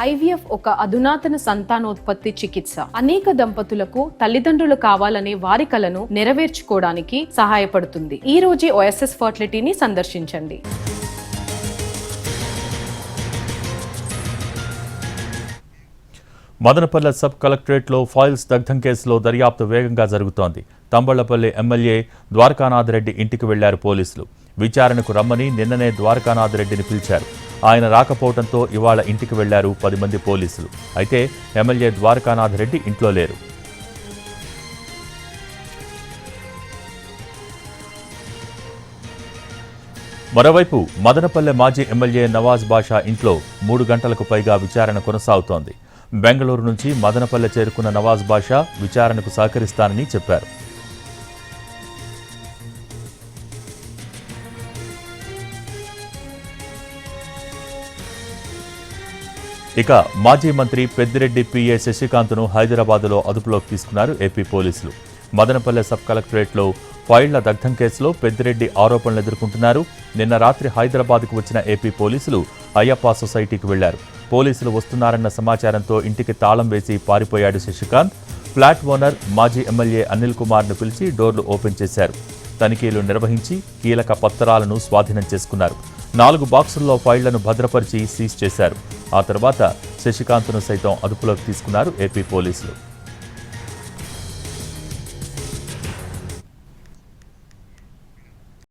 IVF ఒక అధునాతన సంతానోత్పత్తి చికిత్స. అనేక దంపతులకు తల్లిదండ్రులు కావాలనే వారి కలను నెరవేర్చుకోవడానికి సహాయపడుతుంది. ఈ రోజే ఓఎస్ఎస్ ఫర్టిలిటీని సందర్శించండి. మదనపల్లె సబ్ కలెక్టరేట్లో ఫాయిల్స్ దగ్ధం కేసులో దర్యాప్తు వేగంగా జరుగుతోంది. తంబళ్ళపల్లి ఎమ్మెల్యే ద్వారకానాథ్ రెడ్డి ఇంటికి వెళ్ళారు పోలీసులు. విచారణకు రమ్మని నిన్ననే ద్వారకానాథ్ రెడ్డిని పిలిచారు. ఆయన రాకపోవడంతో ఇవాళ ఇంటికి వెళ్ళారు పది మంది పోలీసులు. అయితే ఎమ్మెల్యే ద్వారకానాథ్ రెడ్డి ఇంట్లో లేరు. మరోవైపు మదనపల్లె మాజీ ఎమ్మెల్యే నవాజ్ బాషా ఇంట్లో మూడు గంటలకు పైగా విచారణ కొనసాగుతోంది. బెంగళూరు నుంచి మదనపల్లె చేరుకున్న నవాజ్ బాషా విచారణకు సహకరిస్తానని చెప్పారు. ఇక మాజీ మంత్రి పెద్దిరెడ్డి పిఏ శశికాంత్ను హైదరాబాద్లో అదుపులోకి తీసుకున్నారు ఏపీ పోలీసులు. మదనపల్లె సబ్ కలెక్టరేట్లో ఫైళ్ళ దగ్ధం కేసులో పెద్దిరెడ్డి ఆరోపణలు ఎదుర్కొంటున్నారు. నిన్న రాత్రి హైదరాబాద్కు వచ్చిన ఏపీ పోలీసులు అయ్యప్ప సొసైటీకి వెళ్ళారు. పోలీసులు వస్తున్నారన్న సమాచారంతో ఇంటికి తాళం వేసి పారిపోయాడు శశికాంత్. ఫ్లాట్ ఓనర్ మాజీ ఎమ్మెల్యే అనిల్ కుమార్ను పిలిచి డోర్లు ఓపెన్ చేశారు. తనిఖీలు నిర్వహించి కీలక పత్రాలను స్వాధీనం చేసుకున్నారు. నాలుగు బాక్సుల్లో ఫైళ్ళను భద్రపరిచి సీజ్ చేశారు. ఆ తర్వాత శశికాంత్ను సైతం అదుపులోకి తీసుకున్నారు ఏపీ పోలీసులు.